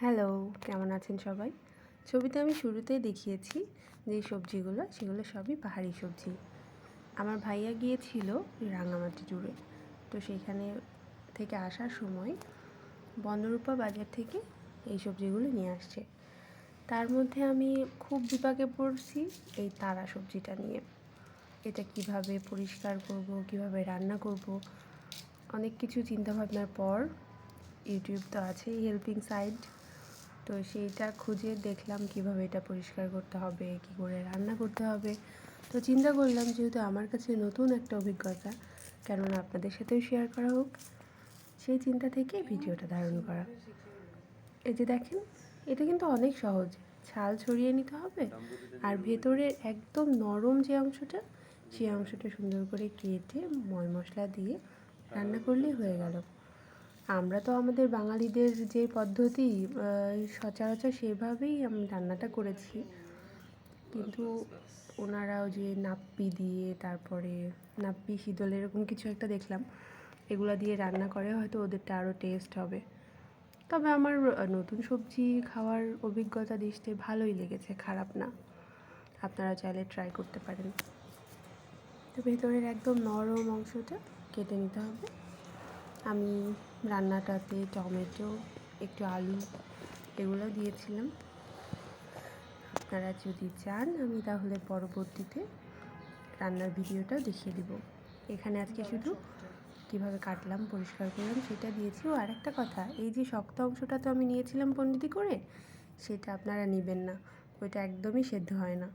Hello কেমন আছেন সবাই? ছবিতে আমি শুরুতেই দেখিয়েছি, যে সবজিগুলো, সেগুলো সবই পাহাড়ি সবজি। আমার ভাইয়া গিয়েছিল রাঙামাটি জুড়ে। তো সেইখানে থেকে আসার সময় বন্দরূপা বাজার থেকে এই সবজিগুলো নিয়ে আসছে। তার মধ্যে আমি খুব বিপাকে পড়ছি এই তারা সবজিটা নিয়ে। এটা কীভাবে পরিষ্কার করব, কীভাবে রান্না করব, অনেক কিছু চিন্তাভাবনার পর ইউটিউব তো আছেই হেল্পিং সাইড তো সেইটা খুঁজে দেখলাম কীভাবে এটা পরিষ্কার করতে হবে, কী করে রান্না করতে হবে। তো চিন্তা করলাম যেহেতু আমার কাছে নতুন একটা অভিজ্ঞতা, কেননা আপনাদের সাথেও শেয়ার করা হোক। সেই চিন্তা থেকে ভিডিওটা ধারণ করা। এই যে দেখেন, এটা কিন্তু অনেক সহজ। ছাল ছড়িয়ে নিতে হবে আর ভেতরের একদম নরম যে অংশটা, সেই অংশটা সুন্দর করে কেটে ময় মশলা দিয়ে রান্না করলেই হয়ে গেল। আমরা তো আমাদের বাঙালিদের যে পদ্ধতি সচরাচর সেভাবেই আমি রান্নাটা করেছি। কিন্তু ওনারাও যে নাপ্পি দিয়ে, তারপরে নাপ্পি, শীতল, এরকম কিছু একটা দেখলাম, এগুলো দিয়ে রান্না করে হয়তো ওদেরটা আরও টেস্ট হবে। তবে আমার নতুন সবজি খাওয়ার অভিজ্ঞতা দৃষ্টে ভালোই লেগেছে, খারাপ না। আপনারা চাইলে ট্রাই করতে পারেন। তো ভেতরের একদম নরম অংশটা কেটে নিতে হবে। আমি রান্নাটাতে টমেটো, একটু আলু এগুলো দিয়েছিলাম। আপনারা যদি চান, আমি তাহলে পরবর্তীতে রান্নার ভিডিওটা দেখিয়ে দিব। এখানে আজকে শুধু কীভাবে কাটলাম, পরিষ্কার করলাম, সেটা দিয়েছি। ও আরেকটা কথা, এই যে শক্ত অংশটা তো আমি নিয়েছিলাম পণ্ডিতি করে, সেটা আপনারা নেবেন না। ওইটা একদমই সেদ্ধ হয় না।